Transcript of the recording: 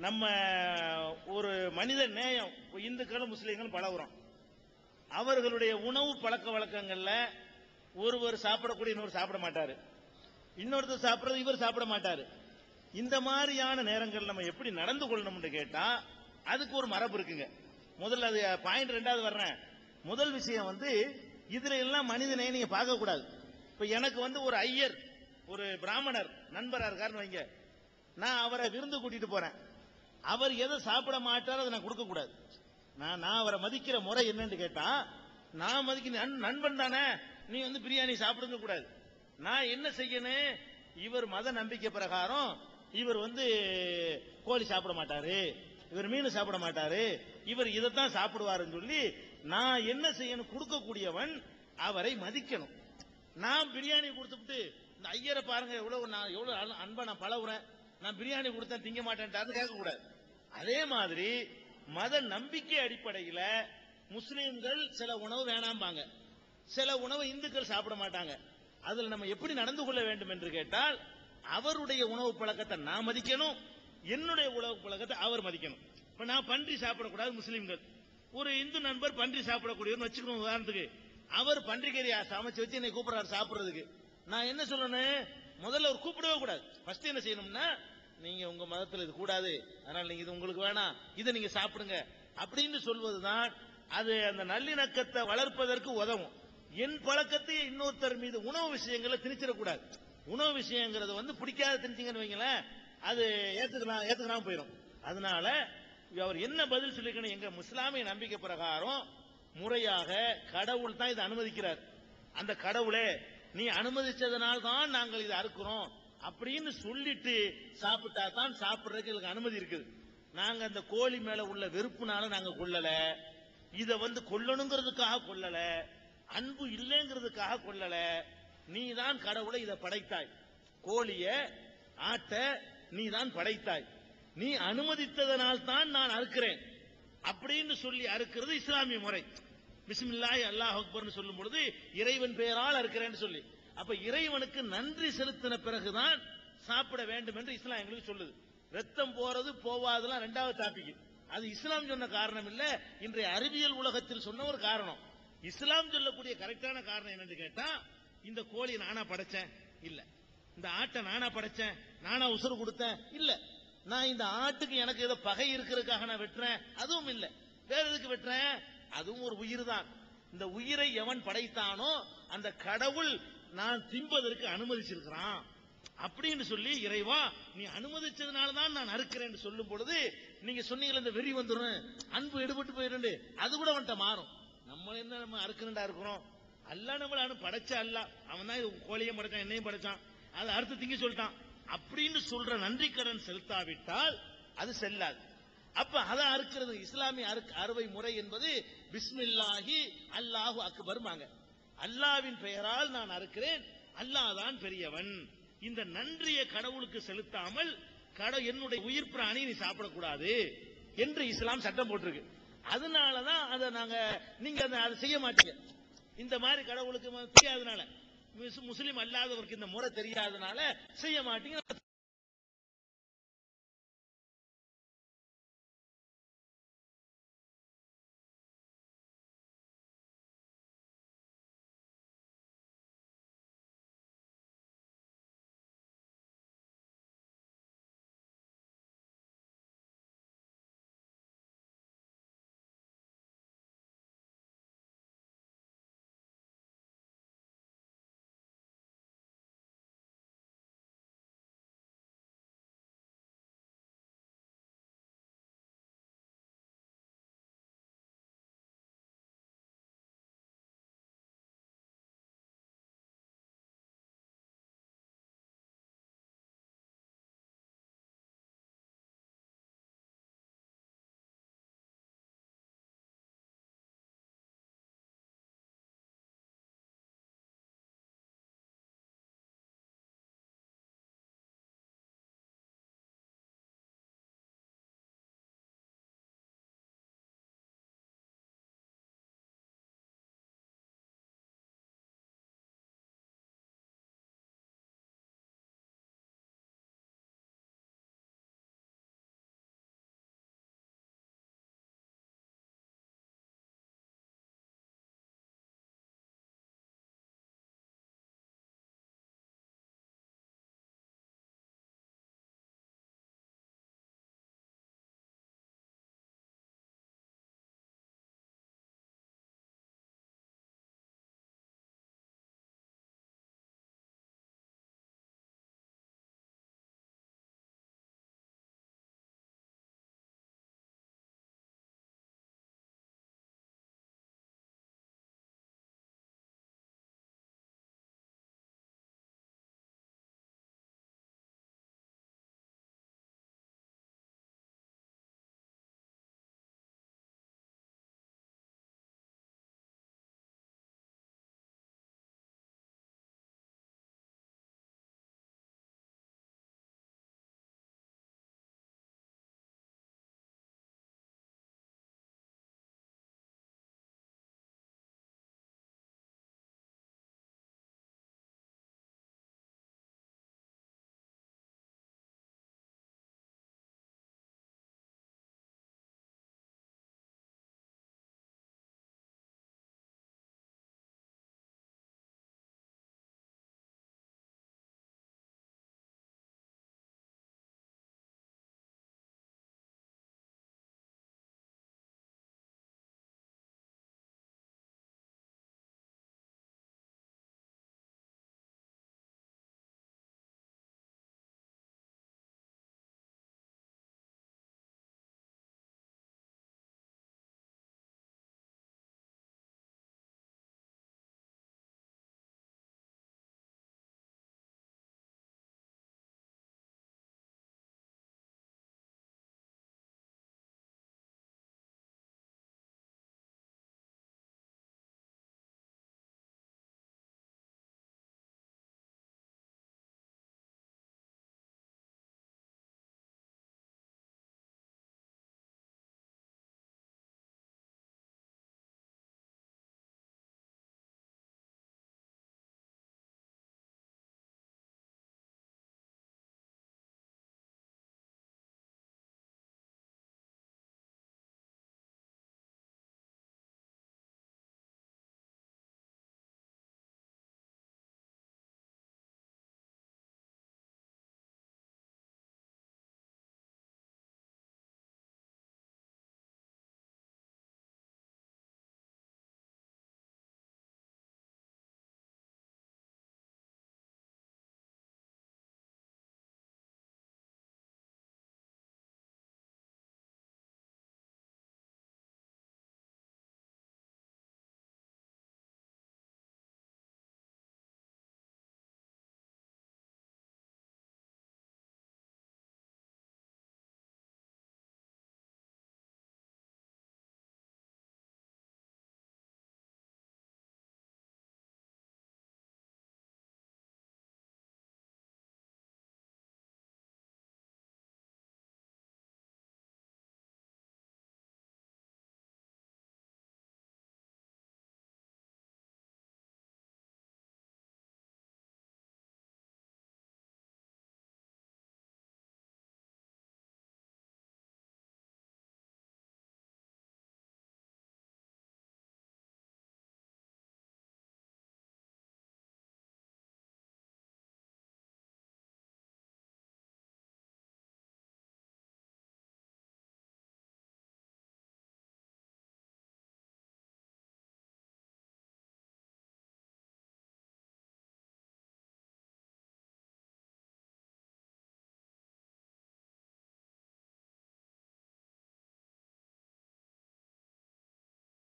நம்ம ஒரு மனித நேயம் இந்துக்களும் முஸ்லீம்களும் பழகுறோம். அவர்களுடைய உணவு பழக்க வழக்கங்கள்ல ஒருவர் சாப்பிடக்கூடிய இன்னொரு சாப்பிட மாட்டாரு. இன்னொருத்தர் சாப்பிட்றது இவர் சாப்பிட மாட்டாரு. இந்த மாதிரியான நேரங்கள் நம்ம எப்படி நடந்து கொள்ளணும்னு கேட்டா அதுக்கு ஒரு மரபு இருக்குங்க. முதல்ல அது பாயிண்ட் ரெண்டாவது வர்றேன். முதல் விஷயம் வந்து இதுல எல்லாம் மனிதனை நீங்க பார்க்க கூடாது இப்ப எனக்கு வந்து ஒரு ஐயர் ஒரு பிராமணர் நண்பரா இருக்காருன்னு வைங்க. நான் அவரை விருந்து கூட்டிட்டு போறேன். அவர் எதை சாப்பிட மாட்டாரோ அதை நான் கொடுக்க கூடாது. நான் நான் அவரை மதிக்கிற முறை என்னன்னு கேட்டா நான் மதிக்க நண்பன் தானே நீ வந்து பிரியாணி சாப்பிடுங்க கூடாது. நான் என்ன செய்யணும் இவர் மத நம்பிக்கை பிரகாரம் இவர் வந்து கோழி சாப்பிட மாட்டாரு இவர் மீன் சாப்பிட மாட்டாரு இவர் இதைத்தான் சாப்பிடுவாருன்னு சொல்லி நான் என்ன செய்யணும்? கொடுக்கக்கூடியவன் அவரை மதிக்கணும். நான் பிரியாணி கொடுத்துட்டு இந்த ஐயரை பாருங்க எவ்வளவு நான் எவ்வளவு அன்பா நான் பழகுறேன். நான் பிரியாணி கொடுத்தேன் திங்க மாட்டேன்ட்டாரு கேட்கக்கூடாது. அதே மாதிரி மத நம்பிக்கை அடிப்படையில முஸ்லீம்கள் சில உணவு வேணாம்பாங்க. சில உணவு இந்துக்கள் சாப்பிட மாட்டாங்க. அதுல நம்ம எப்படி நடந்து கொள்ள வேண்டும் என்று கேட்டால் அவருடைய உணவு பழக்கத்தை நான் மதிக்கணும் என்னுடைய உணவு பழக்கத்தை அவர் மதிக்கணும். இப்ப நான் பன்றி சாப்பிடக்கூடாது முஸ்லீம்கள். ஒரு இந்து நண்பர் பன்றி சாப்பிடக்கூடியவர்னு வச்சுக்கணும் உதாரணத்துக்கு. அவர் பன்றிக்கறி சமைச்சு வச்சு என்னை கூப்பிடுறாரு சாப்பிடுறதுக்கு. நான் என்ன சொல்லணும் முதல்ல அவர் கூப்பிடவே கூடாது. ஃபர்ஸ்ட் என்ன செய்யணும்னா நீங்க உங்க மதத்தில் இது கூடாது. அதனால நீங்க இது உங்களுக்கு வேணாம் இதை நீங்க சாப்பிடுங்க. அப்படின்னு சொல்வதுதான் அது அந்த நல்லிணக்கத்தை வளர்ப்பதற்கு உதவும். என் பழக்கத்தை இன்னொருத்தர் மீது உணவு விஷயங்களை திணிச்சிடக்கூடாது. உணவு விஷயங்கிறது வந்து பிடிக்காத திணிச்சிங்கன்னு வைங்களேன் அது ஏத்துக்கலாம் ஏத்துக்கலாம் போயிடும். அதனால அவர் என்ன பதில் சொல்லிக்கணும் எங்க முஸ்லாமிய நம்பிக்கை பிரகாரம் முறையாக கடவுள் தான் இதை அனுமதிக்கிறார். அந்த கடவுளே நீ அனுமதிச்சதனால்தான் நாங்கள் இதை அறுக்கிறோம். அப்படின்னு சொல்லிட்டு சாப்பிட்டா தான் சாப்பிடுறதுக்கு எங்களுக்கு அனுமதி இருக்குது. நாங்க அந்த கோழி மேல உள்ள வெறுப்புனால நாங்க கொல்லல. இத வந்து கொல்லணுங்கிறதுக்காக கொல்லல. அன்பு இல்லைங்கிறதுக்காக கொல்லல. நீ தான் கடவுளை இதை படைத்தாய். கோழிய ஆட்ட நீ தான் படைத்தாய். நீ அனுமதித்ததனால் தான் நான் அறுக்கிறேன். அப்படின்னு சொல்லி அறுக்கிறது இஸ்லாமிய முறை. பிஸ்மில்லாய் அல்லாஹ் அக்பர்னு சொல்லும் பொழுது இறைவன் பெயரால் அறுக்கிறேன்னு சொல்லி. அப்ப இறைவனுக்கு நன்றி செலுத்தின பிறகுதான் சாப்பிட வேண்டும் என்று இஸ்லாம் எங்களுக்கு சொல்லுது. ரத்தம் போறது போவாதெல்லாம் ரெண்டாவது டாபிக் அது இஸ்லாம் சொன்ன காரணம் இல்ல இன்றைய அறிவியல் உலகத்தில் சொன்ன ஒரு காரணம். இஸ்லாம் சொல்லக்கூடிய கரெக்டான காரணம் என்னன்னு கேட்டா இந்த கோழி நானா படைச்சேன்? இல்ல. இந்த ஆட்டை நானா படைச்சேன்? நானா உசுறு கொடுத்தேன்? இல்ல. நான் இந்த ஆட்டுக்கு எனக்கு ஏதோ பகை இருக்கிறதுக்காக நான் வெட்டுறேன்? அதுவும் இல்ல. வேற எதுக்கு வெட்டுறேன்? அதுவும் ஒரு உயிர் தான். இந்த உயிரை எவன் படைத்தானோ அந்த கடவுள் நான் திம்பதற்கு அனுமதிச்சிருக்கிறான். அப்படின்னு சொல்லி இறைவா நீ அனுமதிச்சதுனால தான் நான் அறுக்கிறேன்னு சொல்லும் பொழுது நீங்க சொன்னீங்களே இந்த வெறி வந்துடும் அன்பு எடுபட்டு போயிருந்து அது கூட அவன்கிட்ட மாறும். நம்ம என்ன நம்ம அறுக்கிறண்டா இருக்கிறோம்? அல்ல நம்மள அனு படைச்ச அல்ல. அவன் தான் கோழியும் படைச்சான் என்னையும் படைச்சான். அதை அறுத்து திங்கி சொல்லிட்டான். அப்படின்னு சொல்ற நன்றி கடன் செலுத்தாவிட்டால் அது செல்லாது. அப்ப அதை அறுக்கிறது இஸ்லாமிய அறுவை முறை என்பது பிஸ்மில்லாஹி அல்லாஹு அக்பர்மாங்க. அல்லாவின் பெயரால் நான் அறுக்கிறேன். அல்லாஹ் தான் பெரியவன். இந்த நன்றியை கடவுளுக்கு செலுத்தாமல் கட என்னுடைய உயிர் பிராணி நீ சாப்பிடக்கூடாது என்று இஸ்லாம் சட்டம் போட்டிருக்கு. அதனாலதான் அதை நாங்க நீங்க அதை செய்ய மாட்டீங்க. இந்த மாதிரி கடவுளுக்கு தெரியாதனால முஸ்லீம் அல்லாதவருக்கு இந்த முறை தெரியாதனால செய்ய மாட்டீங்க.